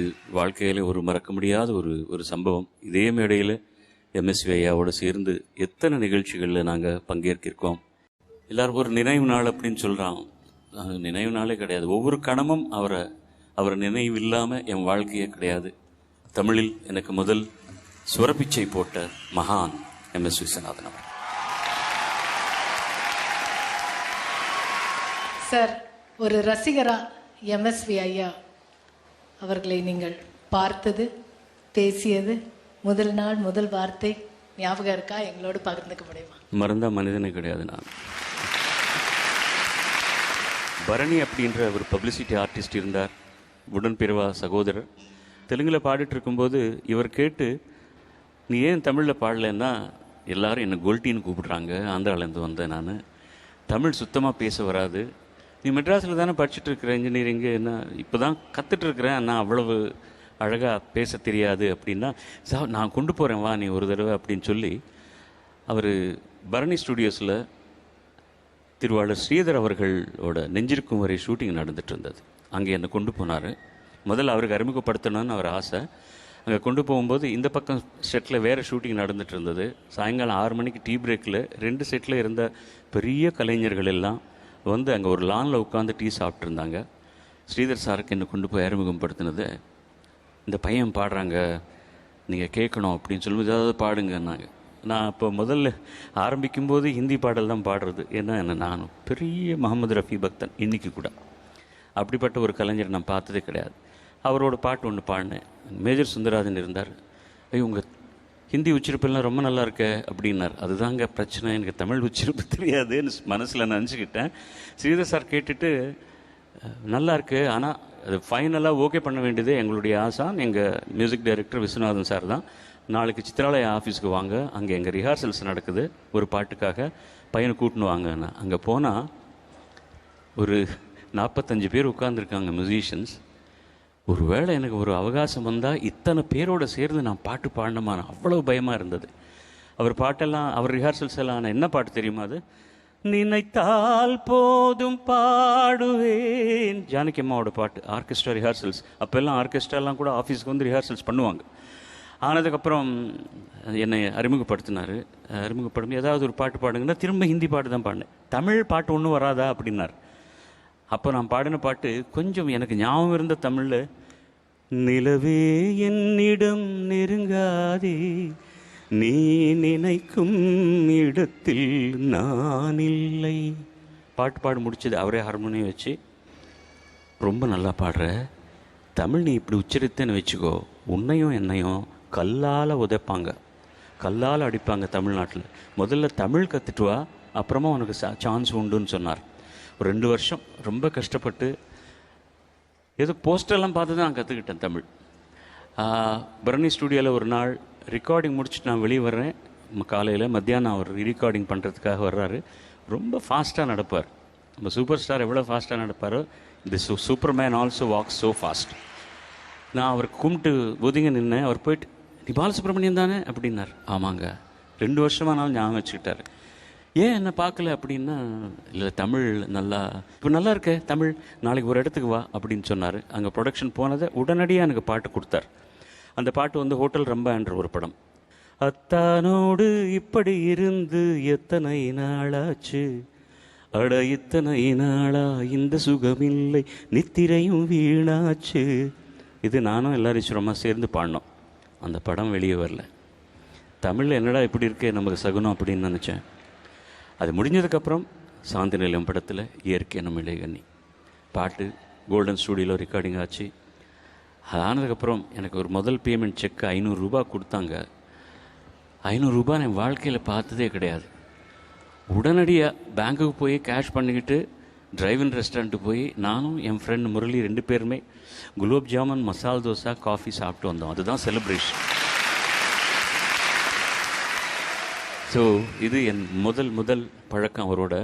இது வாழ்க்கையில் ஒரு மறக்க முடியாத ஒரு ஒரு சம்பவம். இதே மேடையில் எம்எஸ்வி ஐயாவோட சேர்ந்து எத்தனை நிகழ்ச்சிகளில் நாங்கள் பங்கேற்கிருக்கோம். எல்லாரும் ஒரு நினைவு நாள் அப்படின்னு சொல்கிறான் நினைவு நாளே கிடையாது. ஒவ்வொரு கணமும் அவரை அவர் நினைவு இல்லாமல் என் வாழ்க்கையே கிடையாது. தமிழில் எனக்கு முதல் சுரப்பிச்சை போட்ட மகான் எம்எஸ் விஸ்வநாதன் அவர் சார் ஒரு ரசிகரா எம்எஸ்வி ஐயா அவர்களை நீங்கள் பார்த்தது பேசியது முதல் நாள் முதல் வார்த்தை ஞாபகம் இருக்கா? எங்களோடு பகிர்ந்துக்க முடியுமா? மறந்தா மனிதனை கிடையாது நான். பரணி அப்படின்ற ஒரு பப்ளிசிட்டி ஆர்டிஸ்ட் இருந்தார். உடன்பிறவா சகோதரர். தெலுங்கில் பாடிட்டு இருக்கும்போது இவர் கேட்டு நீ ஏன் தமிழில் பாடலைன்னா எல்லாரும் என்னை கோல்ட்டின்னு கூப்பிடுறாங்க. ஆந்திராலேருந்து வந்தேன் நான். தமிழ் சுத்தமாக பேச வராது. நீ மெட்ராஸில் தானே படிச்சுட்டு இருக்கிற இன்ஜினியரிங்கு என்ன இப்போ தான் கற்றுட்டு இருக்கிறேன் நான் அவ்வளவு அழகாக பேச தெரியாது அப்படின்னா சா நான் கொண்டு போகிறேன் வா நீ ஒரு தடவை அப்படின்னு சொல்லி அவர் பரணி ஸ்டுடியோஸில் திருவாளர் ஸ்ரீதர் அவர்களோட நெஞ்சிருக்கும் வரை ஷூட்டிங் நடந்துட்டு இருந்தது அங்கே என்னை கொண்டு போனார். முதல்ல அவருக்கு அறிமுகப்படுத்தணும்னு அவர் ஆசை. அங்கே கொண்டு போகும்போது இந்த பக்கம் செட்டில் வேறு ஷூட்டிங் நடந்துட்டு இருந்தது சாயங்காலம் ஆறு மணிக்கு டீ பிரேக்கில் ரெண்டு செட்டில் இருந்த பெரிய கலைஞர்கள் எல்லாம் வந்து அங்கே ஒரு லானில் உட்காந்து டீ சாப்பிட்ருந்தாங்க ஸ்ரீதர் சாருக்கு என்னை கொண்டு போய் அறிமுகப்படுத்தினது. இந்த பையன் பாடுறாங்க நீங்கள் கேட்கணும் அப்படின்னு சொல்லும்போது ஏதாவது பாடுங்கன்னாங்க. நான் இப்போ முதல்ல ஆரம்பிக்கும்போது ஹிந்தி பாடல் தான் பாடுறது. ஏன்னா என்ன நானும் பெரிய முகமது ரஃபி பக்தன் இன்றைக்கி கூட. அப்படிப்பட்ட ஒரு கலைஞரை நான் பார்த்ததே கிடையாது. அவரோட பாட்டு ஒன்று பாடினேன். மேஜர் சுந்தராஜன் இருந்தார். ஐயோ உங்கள் ஹிந்தி உச்சிருப்பெல்லாம் ரொம்ப நல்லா இருக்க அப்படின்னார். அதுதாங்க பிரச்சனை. எனக்கு தமிழ் உச்சிருப்பு தெரியாதுன்னு மனசில் நினச்சிக்கிட்டேன். ஸ்ரீதர் சார் கேட்டுட்டு நல்லா இருக்கு ஆனால் அது ஃபைனலாக ஓகே பண்ண வேண்டியது எங்களுடைய ஆசான் எங்கள் மியூசிக் டைரக்டர் விஸ்வநாதன் சார் தான். நாளைக்கு சித்ராலயா ஆஃபீஸ்க்கு வாங்க. அங்கே எங்கள் ரிஹார்சல்ஸ் நடக்குது. ஒரு பாட்டுக்காக பையனை கூட்டின்னு வாங்கன்னு அங்கே போனால் ஒரு நாற்பத்தஞ்சு பேர் உட்காந்துருக்காங்க மியூசிஷியன்ஸ். ஒருவேளை எனக்கு ஒரு அவகாசம் வந்தால் இத்தனை பேரோடு சேர்ந்து நான் பாட்டு பாடணுமான அவ்வளோ பயமாக இருந்தது. அவர் பாட்டெல்லாம் அவர் ரிஹார்சல்ஸ் எல்லாம் ஆனால் என்ன பாட்டு தெரியுமா அது? நினைத்தால் போதும் பாடுவேன். ஜானகி அம்மாவோட பாட்டு ஆர்கெஸ்ட்ரா ரிஹார்சல்ஸ் அப்போல்லாம் ஆர்கெஸ்ட்ராலாம் கூட ஆஃபீஸ்க்கு வந்து ரிஹார்சல்ஸ் பண்ணுவாங்க. ஆனதுக்கப்புறம் என்னை அறிமுகப்படுத்தினார். அறிமுகப்படும் ஏதாவது ஒரு பாட்டு பாடுங்கன்னா திரும்ப ஹிந்தி பாட்டு தான் பாடினேன். தமிழ் பாட்டு ஒன்றும் வராதா? அப்படின்னார். அப்போ நான் பாடின பாட்டு கொஞ்சம் எனக்கு ஞாபகம் இருந்த தமிழில் நிலவே என்னிடம் நெருங்காதே நீ நினைக்கும் இடத்தில் நான் இல்லை. பாட்டு பாட முடிச்சது அவரே ஹார்மோனியம் வச்சு. ரொம்ப நல்லா பாடுற தமிழ் நீ இப்படி உச்சரித்தேன்னு வச்சுக்கோ உன்னையும் என்னையும் கல்லால் உதைப்பாங்க கல்லால் அடிப்பாங்க தமிழ்நாட்டில். முதல்ல தமிழ் கற்றுட்டு வா அப்புறமா உனக்கு சான்ஸ் உண்டுன்னு சொன்னார். ஒரு ரெண்டு வருஷம் ரொம்ப கஷ்டப்பட்டு ஏதோ போஸ்டர்லாம் பார்த்து தான் நான் கற்றுக்கிட்டேன் தமிழ். பரணி ஸ்டுடியோவில் ஒரு நாள் ரெக்கார்டிங் முடிச்சுட்டு நான் வெளியே வர்றேன். காலையில் மத்தியானம் அவர் ரீகார்டிங் பண்ணுறதுக்காக வர்றாரு. ரொம்ப ஃபாஸ்ட்டாக நடப்பார். நம்ம சூப்பர் ஸ்டார் எவ்வளோ ஃபாஸ்ட்டாக நடப்பாரோ இந்த சூ Superman also walks so fast நான் அவர் கும்பிட்டு ஒதுங்க நின்னேன். அவர் போயிட்டு நீ பாலசுப்ரமணியம் தானே? அப்படின்னார். ஆமாங்க. ரெண்டு வருஷமானாலும் ஞாபகம் வச்சுக்கிட்டாரு. ஏன் என்ன பார்க்கல அப்படின்னா இல்லை தமிழ் நல்லா இப்போ நல்லா இருக்கே தமிழ் நாளைக்கு ஒரு இடத்துக்கு வா அப்படின்னு சொன்னார். அங்கே ப்ரொடக்ஷன் போனதை உடனடியாக எனக்கு பாட்டு கொடுத்தார். அந்த பாட்டு வந்து ஹோட்டல் ரம்பான்ற ஒரு படம். அத்தானோடு இப்படி இருந்து எத்தனை நாளாச்சு? அட இத்தனை நாளா இந்த சுகமில்லை நித்திரையும் வீணாச்சு. இது நானும் எல்லாரும் சுரமாக சேர்ந்து பாடினோம். அந்த படம் வெளியே வரல. தமிழில் என்னடா இப்படி இருக்கே நமக்கு சகுனம் அப்படின்னு நினச்சேன். அது முடிஞ்சதுக்கப்புறம் சாந்தி நிலையம் படத்தில் இயற்கை நம்ம இளையகண்ணி பாட்டு கோல்டன் ஸ்டூடியோவில் ரெக்கார்டிங் ஆச்சு. அது ஆனதுக்கப்புறம் எனக்கு ஒரு முதல் பேமெண்ட் செக் ஐநூறுரூபா கொடுத்தாங்க. ஐநூறுரூபா என் வாழ்க்கையில் பார்த்ததே கிடையாது. உடனடியாக பேங்க்குக்கு போய் கேஷ் பண்ணிக்கிட்டு டிரைவின் ரெஸ்டாரண்ட்டு போய் நானும் என் ஃப்ரெண்ட் முரளி ரெண்டு பேருமே குலோப் ஜாமுன் மசால் தோசை காஃபி சாப்பிட்டு வந்தோம். அதுதான் செலிப்ரேஷன் ஸோ இது என் முதல் முதல் பழக்கம் அவரோட.